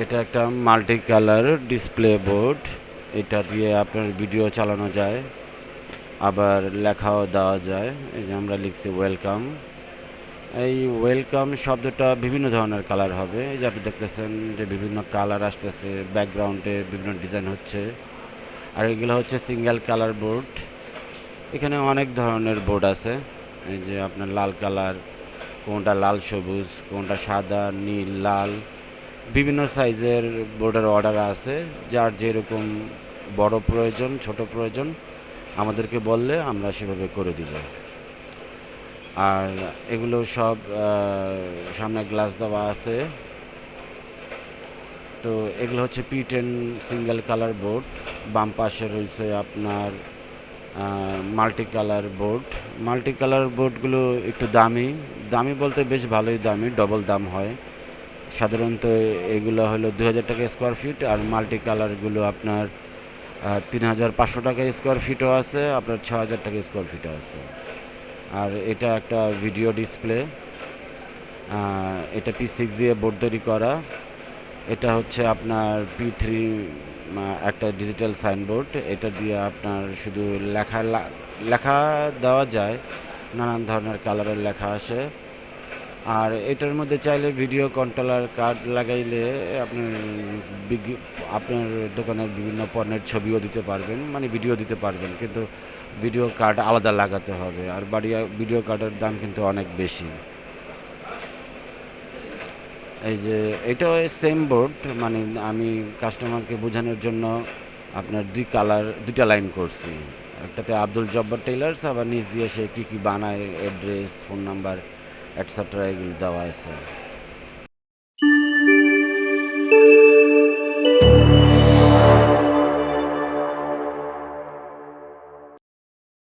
এটা একটা multi colour display board এটা দিয়ে আপনার ভিডিও চালানো যায়, আবার লেখাও দেওয়া যায়। এই যে আমরা লিখছি ওয়েলকাম এই ওয়েলকাম শব্দটা বিভিন্ন ধরনের কালার হবে। এই যে আপনি দেখতেছেন যে বিভিন্ন কালার আসতেছে ব্যাকগ্রাউন্ডে বিভিন্ন ডিজাইন হচ্ছে। আর এগুলো হচ্ছে সিঙ্গেল কালার বোর্ড এখানে অনেক ধরনের বোর্ড আছে। এই যে আপনার লাল কালার কোনটা লাল সবুজ, কোনটা সাদা, নীল, লাল। বিভিন্ন সাইজের বোর্ডের অর্ডার আছে, যার যেরকম বড় প্রয়োজন, ছোট প্রয়োজন, আমাদেরকে বললে আমরা সেভাবে করে দিব। আর এগুলো সব সামনে গ্লাস দেওয়া আছে। তো এগুলো হচ্ছে P ten single colour board বাম পাশে রয়েছে আপনার multi colour board multi colour বোর্ডগুলো একটু দামি দামি বলতে বেশ ভালোই দামি ডবল দাম হয়। সাধারণত এগুলো হলো দু হাজার টাকা স্কোয়ার ফিট আর মাল্টি কালারগুলো আপনার তিন হাজার পাঁচশো টাকা স্কোয়ার ফিটও আছে, আপনার ছ হাজার টাকা স্কোয়ার ফিটও আছে। আর এটা একটা ভিডিও ডিসপ্লে এটা পি সিক্স দিয়ে বোর্ড তৈরি করা। এটা হচ্ছে আপনার পি থ্রি একটা ডিজিটাল সাইনবোর্ড এটা দিয়ে আপনার শুধু লেখা লেখা দেওয়া যায়, নানান ধরনের কালারের লেখা আসে। আর এটার মধ্যে চাইলে ভিডিও কন্ট্রোলার কার্ড লাগাইলে আপনি আপনার দোকানের বিভিন্ন পণ্যের ছবিও দিতে পারবেন মানে ভিডিও দিতে পারবেন, কিন্তু ভিডিও কার্ড আলাদা লাগাতে হবে। আর বাড়ি ভিডিও কার্ডের দাম কিন্তু অনেক বেশি। এই যে, এটাও সেম বোর্ড মানে আমি কাস্টমারকে বোঝানোর জন্য আপনার দুই কালার দুইটা লাইন করছি। একটাতে আব্দুল জব্বার টেইলার্স আবার নিচ দিয়ে সে কী কী বানায় অ্যাড্রেস ফোন নাম্বার অ্যাটসেট্রা এগুলো দেওয়া আছে।